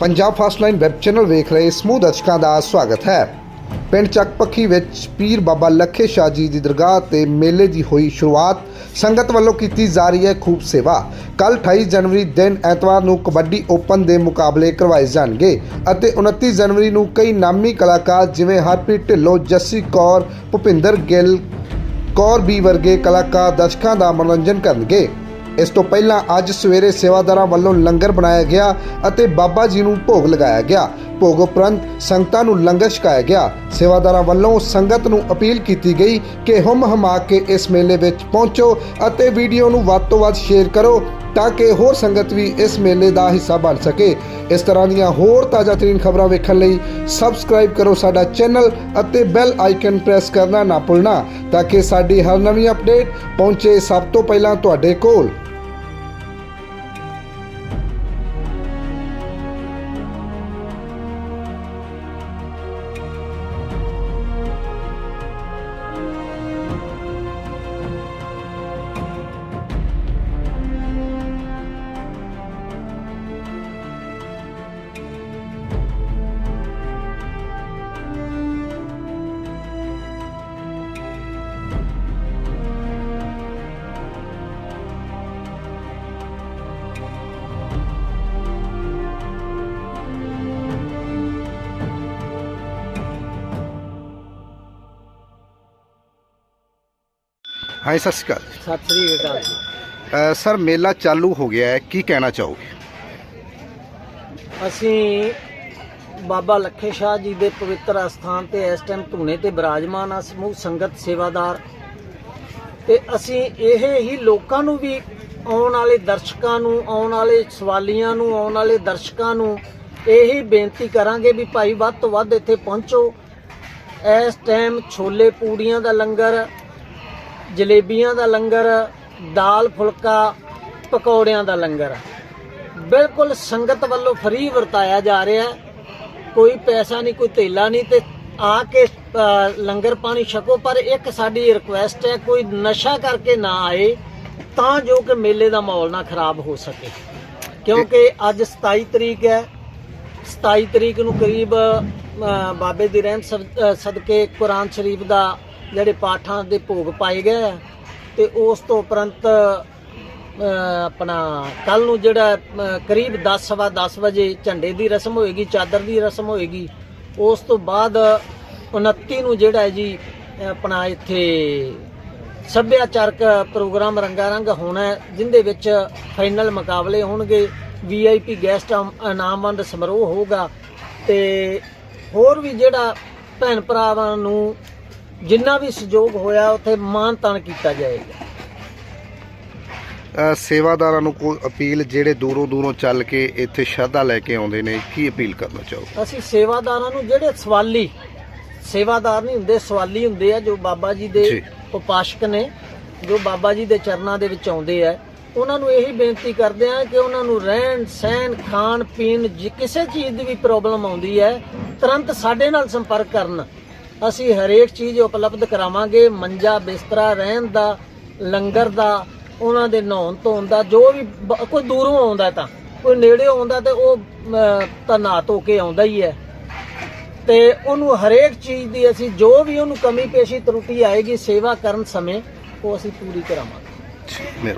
Punjab first line web channel ਵੇਖ ਰਹੇ ਸਮੂਹ ਦਰਸ਼ਕਾਂ ਦਾ ਸਵਾਗਤ ਹੈ। ਪਿੰਡ ਚੱਕਪੱਖੀ ਵਿੱਚ ਪੀਰ ਬਾਬਾ ਲੱਖੇ ਸ਼ਾਹ ਜੀ ਦੀ ਦਰਗਾਹ ਤੇ ਮੇਲੇ ਦੀ ਹੋਈ ਸ਼ੁਰੂਆਤ ਸੰਗਤ ਵੱਲੋਂ ਕੀਤੀ ਜਾ ਰਹੀ ਹੈ ਖੂਬ ਸੇਵਾ। ਕੱਲ 28 ਜਨਵਰੀ ਦਿਨ ਐਤਵਾਰ ਨੂੰ ਕਬੱਡੀ ਓਪਨ ਦੇ ਮੁਕਾਬਲੇ ਕਰਵਾਏ ਜਾਣਗੇ ਅਤੇ 29 ਜਨਵਰੀ ਨੂੰ ਕਈ ਨਾਮੀ ਕਲਾਕਾਰ ਜਿਵੇਂ ਹਰਪ੍ਰੀਤ ਢਿੱਲੋਂ, ਜੱਸੀ ਕੌਰ, ਭੁਪਿੰਦਰ ਗਿੱਲ, ਕੌਰ ਵੀ ਵਰਗੇ ਕਲਾਕਾਰ ਦਰਸ਼ਕਾਂ ਦਾ ਮਨੋਰੰਜਨ ਕਰਨਗੇ। ਇਸ ਤੋਂ ਪਹਿਲਾਂ ਅੱਜ ਸਵੇਰੇ ਸੇਵਾਦਾਰਾਂ ਵੱਲੋਂ ਲੰਗਰ ਬਣਾਇਆ ਗਿਆ ਅਤੇ ਬਾਬਾ ਜੀ ਨੂੰ ਭੋਗ ਲਗਾਇਆ ਗਿਆ। ਭੋਗ ਉਪਰੰਤ ਸੰਗਤਾਂ ਨੂੰ ਲੰਗਰ ਛਕਾਇਆ ਗਿਆ। ਸੇਵਾਦਾਰਾਂ ਵੱਲੋਂ ਸੰਗਤ ਨੂੰ ਅਪੀਲ ਕੀਤੀ ਗਈ ਕਿ ਹੁਮ ਹਮਾ ਕੇ ਇਸ ਮੇਲੇ ਵਿੱਚ ਪਹੁੰਚੋ ਅਤੇ ਵੀਡੀਓ ਨੂੰ ਵੱਧ ਤੋਂ ਵੱਧ ਸ਼ੇਅਰ ਕਰੋ ਤਾਂ ਕਿ ਹੋਰ ਸੰਗਤ ਵੀ ਇਸ ਮੇਲੇ ਦਾ ਹਿੱਸਾ ਬਣ ਸਕੇ। ਇਸ ਤਰ੍ਹਾਂ ਦੀਆਂ ਹੋਰ ਤਾਜ਼ਾ ਤਰੀਨ ਖਬਰਾਂ ਵੇਖਣ ਲਈ ਸਬਸਕ੍ਰਾਈਬ ਕਰੋ ਸਾਡਾ ਚੈਨਲ ਅਤੇ ਬੈਲ ਆਈਕਨ ਪ੍ਰੈਸ ਕਰਨਾ ਨਾ ਭੁੱਲਣਾ ਤਾਂ ਕਿ ਸਾਡੀ ਹਰ ਨਵੀਂ ਅਪਡੇਟ ਪਹੁੰਚੇ ਸਭ ਤੋਂ ਪਹਿਲਾਂ ਤੁਹਾਡੇ ਕੋਲ। ਹਾਂ ਸਤਿ ਸ਼੍ਰੀ ਅਕਾਲ ਸਤਿ ਸ੍ਰੀ ਅਕਾਲ ਜੀ। ਅ, ਸਰ ਮੇਲਾ ਚਾਲੂ ਹੋ ਗਿਆ ਹੈ ਕੀ ਕਹਿਣਾ ਚਾਹੋਗੇ? ਅਸੀਂ ਬਾਬਾ ਲੱਖੇ ਸ਼ਾਹ ਜੀ ਦੇ ਪਵਿੱਤਰ ਅਸਥਾਨ ਤੇ ਇਸ ਟਾਈਮ ਧੂਣੇ ਤੇ ਬਿਰਾਜਮਾਨ ਆ ਸਮੂਹ ਸੰਗਤ ਸੇਵਾਦਾਰ। ਤੇ ਅਸੀਂ ਇਹ ਹੀ ਲੋਕਾਂ ਨੂੰ ਵੀ ਆਉਣ ਵਾਲੇ ਦਰਸ਼ਕਾਂ ਨੂੰ ਆਉਣ ਵਾਲੇ ਸਵਾਲੀਆਂ ਨੂੰ ਆਉਣ ਵਾਲੇ ਦਰਸ਼ਕਾਂ ਨੂੰ ਇਹੀ ਬੇਨਤੀ ਕਰਾਂਗੇ ਵੀ ਭਾਈ ਵੱਧ ਤੋਂ ਵੱਧ ਇੱਥੇ ਪਹੁੰਚੋ। ਇਸ ਟਾਈਮ ਛੋਲੇ ਪੂੜੀਆਂ ਦਾ ਲੰਗਰ ਜਲੇਬੀਆਂ ਦਾ ਲੰਗਰ, ਦਾਲ ਫੁਲਕਾ, ਪਕੌੜਿਆਂ ਦਾ ਲੰਗਰ। ਬਿਲਕੁਲ ਸੰਗਤ ਵੱਲੋਂ ਫਰੀ ਵਰਤਾਇਆ ਜਾ ਰਿਹਾ ਕੋਈ ਪੈਸਾ ਨਹੀਂ, ਕੋਈ ਧੇਲਾ ਨਹੀਂ ਤੇ ਆ ਕੇ ਲੰਗਰ ਪਾਣੀ ਛਕੋ, ਪਰ ਇੱਕ ਸਾਡੀ ਰਿਕੁਐਸਟ ਹੈ, ਕੋਈ ਨਸ਼ਾ ਕਰਕੇ ਨਾ ਆਏ ਤਾਂ ਜੋ ਕਿ ਮੇਲੇ ਦਾ ਮਾਹੌਲ ਨਾ ਖਰਾਬ ਹੋ ਸਕੇ। ਕਿਉਂਕਿ ਅੱਜ 27 ਤਰੀਕ ਹੈ। 27 ਤਰੀਕ ਨੂੰ ਕਰੀਬ ਬਾਬੇ ਦੀ ਰਹਿਮਤ ਸਦ- ਸਦਕੇ ਕੁਰਾਨ ਸ਼ਰੀਫ ਦਾ ਜਿਹੜੇ ਪਾਠਾਂ ਦੇ ਭੋਗ ਪਾਏ ਗਏ ਆ ਤੇ ਉਸ ਤੋਂ ਉਪਰੰਤ ਆਪਣਾ ਕੱਲ ਨੂੰ ਜਿਹੜਾ ਕਰੀਬ 10 ਸਵਾ 10 ਵਜੇ ਝੰਡੇ ਦੀ ਰਸਮ ਹੋਏਗੀ ਚਾਦਰ ਦੀ ਰਸਮ ਹੋਏਗੀ ਉਸ ਤੋਂ ਬਾਅਦ 29 ਨੂੰ ਜਿਹੜਾ ਜੀ ਆਪਣਾ ਇੱਥੇ ਸੱਭਿਆਚਾਰਕ ਪ੍ਰੋਗਰਾਮ ਰੰਗਾਰੰਗ ਹੋਣਾ ਹੈ, ਜਿੰਦੇ ਵਿੱਚ ਫਾਈਨਲ ਮੁਕਾਬਲੇ ਹੋਣਗੇ ਵੀਆਈਪੀ ਗੈਸਟ ਇਨਾਮ ਸਮਾਰੋਹ ਹੋਊਗਾ ਤੇ ਹੋਰ ਵੀ ਜਿਹੜਾ ਭੈਣ ਭਰਾਵਾਂ ਨੂੰ ਜਿੰਨਾ ਵੀ ਸਹਿਯੋਗ ਹੋਇਆ ਉੱਥੇ ਮਾਨ ਤਾਨ ਕੀਤਾ ਜਾਏਗਾ। ਅ, ਸੇਵਾਦਾਰਾਂ ਨੂੰ ਕੋਈ ਅਪੀਲ ਜਿਹੜੇ ਦੂਰੋਂ ਦੂਰੋਂ ਚੱਲ ਕੇ ਇੱਥੇ ਸ਼ਰਧਾ ਲੈ ਕੇ ਆਉਂਦੇ ਨੇ ਕੀ ਅਪੀਲ ਕਰਨਾ ਚਾਹੋ ਅਸੀਂ ਸੇਵਾਦਾਰਾਂ ਨੂੰ ਜਿਹੜੇ ਸਵਾਲੀ ਸੇਵਾਦਾਰ ਨਹੀਂ ਹੁੰਦੇ ਸਵਾਲੀ ਹੁੰਦੇ ਆ ਜੋ ਬਾਬਾ ਜੀ ਦੇ ਜੀ। ਉਪਾਸ਼ਕ ਨੇ ਜੋ ਬਾਬਾ ਜੀ ਦੇ ਚਰਨਾਂ ਦੇ ਵਿੱਚ ਆਉਂਦੇ ਆ ਉਹਨਾਂ ਨੂੰ ਇਹੀ ਬੇਨਤੀ ਕਰਦੇ ਆ ਕਿ ਉਹਨਾਂ ਨੂੰ ਰਹਿਣ ਸਹਿਣ ਖਾਣ ਪੀਣ ਜੇ ਕਿਸੇ ਚੀਜ਼ ਦੀ ਵੀ ਪ੍ਰੋਬਲਮ ਆਉਂਦੀ ਹੈ ਤੁਰੰਤ ਸਾਡੇ ਨਾਲ ਸੰਪਰਕ ਕਰਨ। ਅਸੀਂ ਹਰੇਕ ਚੀਜ਼ ਉਪਲਬਧ ਕਰਾਵਾਂਗੇ, ਮੰਜਾ, ਬਿਸਤਰਾ, ਰਹਿਣ ਦਾ, ਲੰਗਰ ਦਾ, ਉਹਨਾਂ ਦੇ ਨਹਾਉਣ ਧੋਣ ਦਾ, ਜੋ ਵੀ ਕੋਈ ਦੂਰੋਂ ਆਉਂਦਾ ਤਾਂ, ਕੋਈ ਨੇੜੇ ਆਉਂਦਾ ਤੇ ਉਹ ਤਾਂ ਨਹਾ ਧੋ ਕੇ ਆਉਂਦਾ ਹੀ ਹੈ। ਤੇ ਉਹਨੂੰ ਹਰੇਕ ਚੀਜ਼ ਦੀ ਅਸੀਂ, ਜੋ ਵੀ ਉਹਨੂੰ ਕਮੀ ਪੇਸ਼ੀ ਤਰੁੱਟੀ ਆਏਗੀ, ਸੇਵਾ ਕਰਨ ਸਮੇਂ ਉਹ ਅਸੀਂ ਪੂਰੀ ਕਰਾਵਾਂਗੇ।